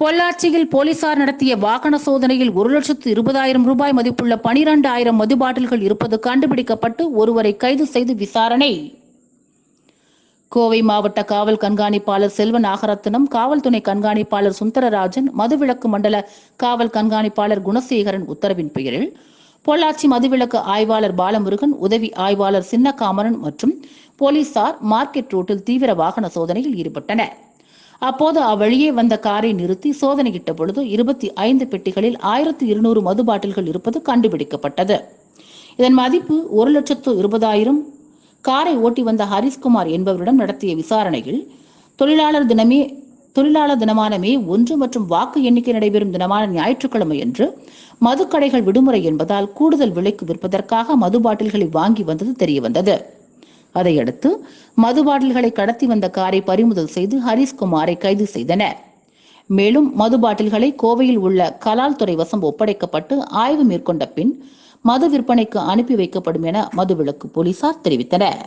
பொள்ளாச்சியில் போலீசார் நடத்திய வாகன சோதனையில் ஒரு லட்சத்து இருபதாயிரம் ரூபாய் மதிப்புள்ள பனிரெண்டு ஆயிரம் மது பாட்டில்கள் இருப்பது கண்டுபிடிக்கப்பட்டு ஒருவரை கைது செய்து விசாரணை. கோவை மாவட்ட காவல் கண்காணிப்பாளர் செல்வ நாகரத்னம் காவல் துணை கண்காணிப்பாளர் சுந்தரராஜன் மதுவிலக்கு மண்டல காவல் கண்காணிப்பாளர் குணசேகரன் உத்தரவின் பெயரில் பொள்ளாச்சி மதுவிலக்கு ஆய்வாளர் பாலமுருகன் உதவி ஆய்வாளர் சின்னகாமரன் மற்றும் போலீசார் மார்க்கெட் ரோட்டில் தீவிர வாகன சோதனையில் ஈடுபட்டனர். அப்போது அவ்வழியே வந்த காரை நிறுத்தி சோதனையிட்ட பொழுது இருபத்தி ஐந்து பெட்டிகளில் ஆயிரத்தி இருநூறு மது பாட்டில்கள் இருப்பது கண்டுபிடிக்கப்பட்டது. இதன் மதிப்பு ஒரு லட்சத்து இருபதாயிரம். காரை ஓட்டி வந்த ஹரிஸ்குமார் என்பவரிடம் நடத்திய விசாரணையில் தொழிலாளர் தினமே தொழிலாளர் தினமான மே ஒன்று மற்றும் வாக்கு எண்ணிக்கை நடைபெறும் தினமான ஞாயிற்றுக்கிழமை அன்று மதுக்கடைகள் விடுமுறை என்பதால் கூடுதல் விலைக்கு விற்பதற்காக மது பாட்டில்களை வாங்கி வந்தது தெரியவந்தது. அதையடுத்து மது பாட்டில்களை கடத்தி வந்த காரை பறிமுதல் செய்து ஹரிஷ்குமாரை கைது செய்தனர். மேலும் மது பாட்டில்களை கோவையில் உள்ள கலால் துறை வசம் ஒப்படைக்கப்பட்டு ஆய்வு மேற்கொண்ட பின் மது விற்பனைக்கு அனுப்பி வைக்கப்படும் என மதுவிலக்கு போலீசார் தெரிவித்தனர்.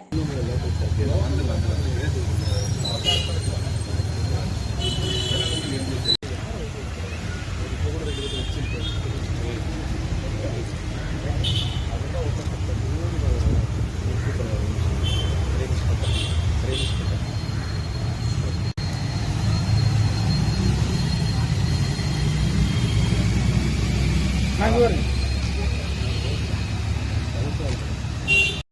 ಮಂಗಳೂರು